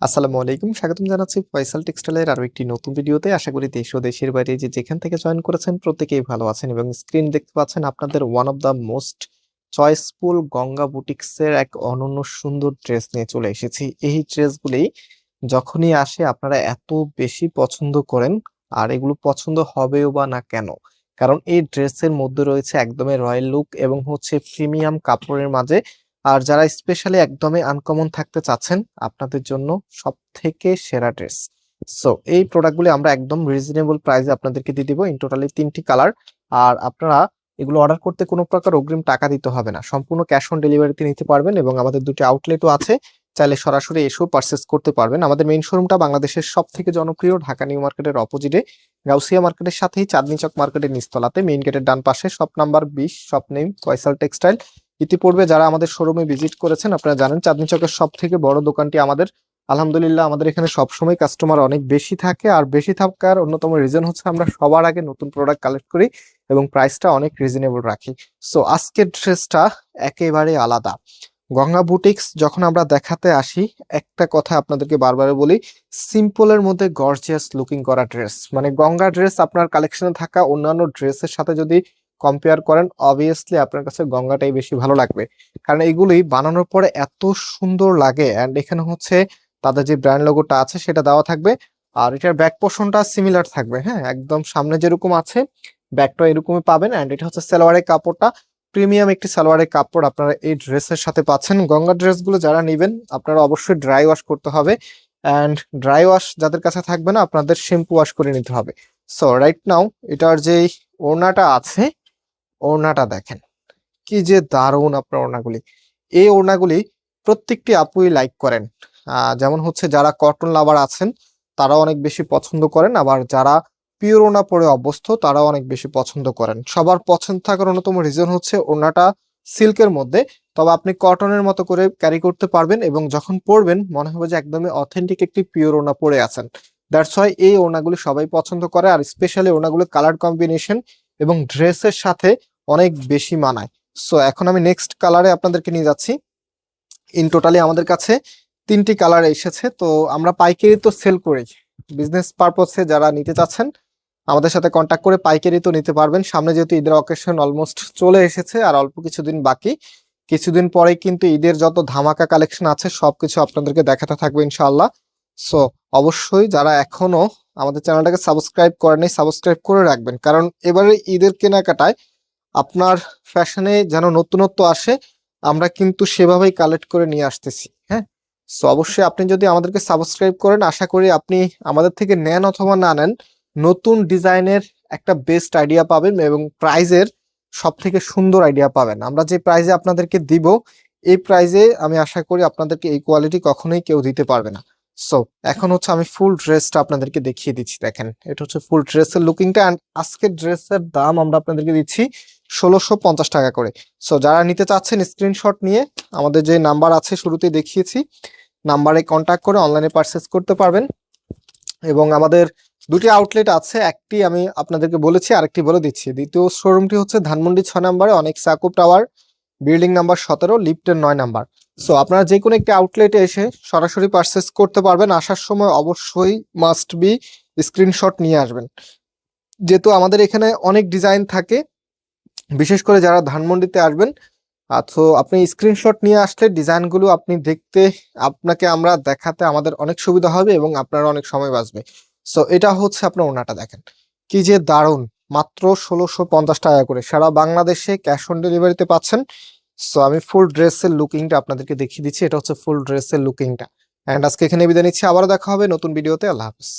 আসসালামু আলাইকুম, স্বাগতম জানাচ্ছি ফয়সাল টেক্সটাইলের আরও একটি নতুন ভিডিওতে। আশা করি দেশ ও দেশের বাইরে যে যেখান থেকে জয়েন করেছেন প্রত্যেকেই ভালো আছেন এবং স্ক্রিন দেখতে পাচ্ছেন আপনাদের one of the most choiceful Ganga বুটিক্সের এক অনন্য সুন্দর ড্রেস নিয়ে চলে এসেছি। এই ড্রেসগুলি যখনই আসে আপনারা এত বেশি পছন্দ করেন, আর এগুলো পছন্দ হবেও বা না কেন? কারণ এই ড্রেসের মধ্যে রয়েছে একদমই রয়্যাল লুক এবং হচ্ছে প্রিমিয়াম কাপড়ের মাঝে আর যারা স্পেশালি একদমই আনকমন থাকতে চাচ্ছেন, আপনাদের জন্য সব থেকে সেরা ড্রেস সো এই প্রোডাক্টগুলি আমরা একদম রিজনেবল প্রাইসে আপনাদেরকে দিয়ে দিব ইন টোটালি তিনটি কালার আর আপনারা এগুলো অর্ডার করতে কোনো প্রকার অগ্রিম টাকা দিতে হবে না। সম্পূর্ণ ক্যাশ অন ডেলিভারিতে নিতে পারবেন এবং আমাদের দুটি আউটলেটও আছে। চাইলে সরাসরি এসেও পারচেস করতে পারবেন। আমাদের মেইন শোরুমটা বাংলাদেশের সব থেকে জনপ্রিয়, ঢাকা নিউ মার্কেটের অপোজিটে গাউসিয়া মার্কেটের সাথেই চাঁদনি চক মার্কেটের নিচতলাতে মেইন গেটের ডান পাশে শপ নাম্বার বিশ শপ নেম ফয়সাল টেক্সটাইল ইতিপূর্বে যারা আমাদের শোরুমে ভিজিট করেছেন, আপনারা জানেন চাঁদনি চকের সব থেকে বড় দোকানটি আমাদের। আলহামদুলিল্লাহ, আমাদের এখানে সবসময় কাস্টমার অনেক বেশি থাকে। আর বেশি থাকার অন্যতম রিজন হচ্ছে আমরা সবার আগে নতুন প্রোডাক্ট কালেক্ট করি এবং প্রাইসটা অনেক রিজনেবল রাখি। সো আজকের ড্রেসটা একেবারে আলাদা। গঙ্গা বুটিক্স যখন আমরা দেখাতে আসি, একটা কথা আপনাদেরকে বারবার বলি সিম্পলের মধ্যে গর্জিয়াস লুকিং করা ড্রেস মানে গঙ্গা ড্রেস আপনার কালেকশনে থাকা অন্যান্য ড্রেসের সাথে যদি কম্পেয়ার করেন অবভিয়াসলি আপনার কাছে গঙ্গাটাই বেশি ভালো লাগবে। কারণ এগুলি বানানোর পরে এত সুন্দর লাগে অ্যান্ড এখানে হচ্ছে তাদের যে ব্র্যান্ড লোগোটা আছে সেটা দেওয়া থাকবে। আর এটার ব্যাক পোর্শনটা সিমিলার থাকবে হ্যাঁ? একদম সামনে যেরকম আছে ব্যাকটা এরকমই পাবেন অ্যান্ড এটা হচ্ছে সালোয়ারের কাপড়টা। প্রিমিয়াম একটি সালোয়ারের কাপড় আপনারা এই ড্রেসের সাথে পাচ্ছেন। গঙ্গা ড্রেসগুলো যারা নেবেন, আপনারা অবশ্যই ড্রাই ওয়াশ করতে হবে অ্যান্ড ড্রাই ওয়াশ যাদের কাছে থাকবে না, আপনাদের শ্যাম্পু ওয়াশ করে নিতে হবে। সো রাইট নাও এটার যে ওড়নাটা আছে ওড়নাটা দেখেন। কি যে দারুণ আপনার ওড়নাগুলি। এই ওড়নাগুলি প্রত্যেকটি আপুই লাইক করেন। যেমন হচ্ছে যারা কটন লাভার আছেন তারা অনেক বেশি পছন্দ করেন। আবার যারা পিওর ওড়না পরে অভ্যস্ত, তারাও অনেক বেশি পছন্দ করেন। সবার পছন্দ থাকার অন্যতম রিজন হচ্ছে ওড়নাটা সিল্কের মধ্যে। তবে আপনি কটনের মতো করে ক্যারি করতে পারবেন এবং যখন পরবেন, মনে হবে যে একদমই অথেন্টিক একটি পিওর ওনা পরে আছেন। দ্যাটস ওয়াই এই ওড়নাগুলি সবাই পছন্দ করে। আর স্পেশালি ওড়নাগুলো কালার কম্বিনেশন এবং ড্রেসের সাথে অনেক বেশি মানায়। সো এখন আমি নেক্সট কালারে আপনাদেরকে নিয়ে যাচ্ছি। ইন টোটালি আমাদের কাছে তিনটি কালার এসেছে। তো আমরা পাইকারি তো সেল করি। বিজনেস পারপসে যারা নিতে চাচ্ছেন, আমাদের সাথে কন্ট্যাক্ট করে পাইকারি তো নিতে পারবেন। সামনে যেহেতু ঈদের অকেশন অলমোস্ট চলে এসেছে আর অল্প কিছুদিন বাকি। কিছুদিন পরেই কিন্তু ঈদের যত ধামাকা কালেকশন আছে, সবকিছু আপনাদেরকে দেখাতে থাকবে ইনশাআল্লাহ। সো অবশ্যই যারা এখনও আমাদের চ্যানেলটাকে সাবস্ক্রাইব করেনি সাবস্ক্রাইব করে রাখবেন। কারণ এবারে ঈদের কেনাকাটায় আপনার ফ্যাশনে যেন নতুনত্ব আসে, আমরা কিন্তু সেভাবেই কালেক্ট করে নিয়ে আসতেছি হ্যাঁ? সো অবশ্যই আপনি যদি আমাদেরকে সাবস্ক্রাইব করেন, আশা করি আপনি আমাদের থেকে নেন অথবা না নেন, নতুন ডিজাইনের একটা বেস্ট আইডিয়া পাবেন এবং প্রাইজের সব থেকে সুন্দর আইডিয়া পাবেন। আমরা যে প্রাইজে আপনাদেরকে দিব, এই প্রাইজে আমি আশা করি আপনাদেরকে এই কোয়ালিটি কখনোই কেউ দিতে পারবে না। সো এখন হচ্ছে আমি ফুল ড্রেসটা আপনাদেরকে দেখিয়ে দিচ্ছি, দেখেন। এটা হচ্ছে ফুল ড্রেসের লুকিংটা অ্যান্ড আজকের ড্রেসের দাম আমরা আপনাদেরকে দিচ্ছি ষোলোশো পঞ্চাশ টাকা করে। সো যারা নিতে চাচ্ছেন স্ক্রিনশট নিয়ে, আমাদের যে নাম্বার আছে শুরুতে দেখিয়েছি নাম্বারে কন্ট্যাক্ট করে অনলাইনে পারচেস করতে পারবেন। এবং আমাদের দুটি আউটলেট আছে, একটি আমি আপনাদেরকে বলেছি, আরেকটি বলে দিচ্ছি। দ্বিতীয় শোরুমটি হচ্ছে ধানমন্ডি ছয় নাম্বারে অনেক সাকুব টাওয়ার বিল্ডিং নাম্বার সতেরো, লিফটের নয় নাম্বার। সো আপনারা যে কোনো একটি আউটলেটে এসে সরাসরি পারচেস করতে পারবেন। আসার সময় অবশ্যই মাস্ট বি স্ক্রিনশট নিয়ে আসবেন। যেহেতু আমাদের এখানে অনেক ডিজাইন থাকে, বিশেষ করে যারা ধানমন্ডিতে আসবেন তো আপনি স্ক্রিনশট নিয়ে আসলে ডিজাইনগুলো আপনি দেখতে, আপনাকে আমরা দেখাতে আমাদের অনেক সুবিধা হবে এবং আপনার অনেক সময় বাঁচবে। সো এটা হচ্ছে আপনার ওনাটা দেখেন। কি যে দারুণ! মাত্র ষোলোশো পঞ্চাশ টাকা করে। সারা বাংলাদেশে ক্যাশ অন ডেলিভারিতে পাচ্ছেন। সো আমি ফুল ড্রেসের লুকিংটা আপনাদেরকে দেখিয়ে দিচ্ছি। এটা হচ্ছে ফুল ড্রেসের লুকিংটা অ্যান্ড আজকে এখানে বিদায় নিচ্ছি। আবারও দেখা হবে নতুন ভিডিওতে আল্লাহ হাফিজ।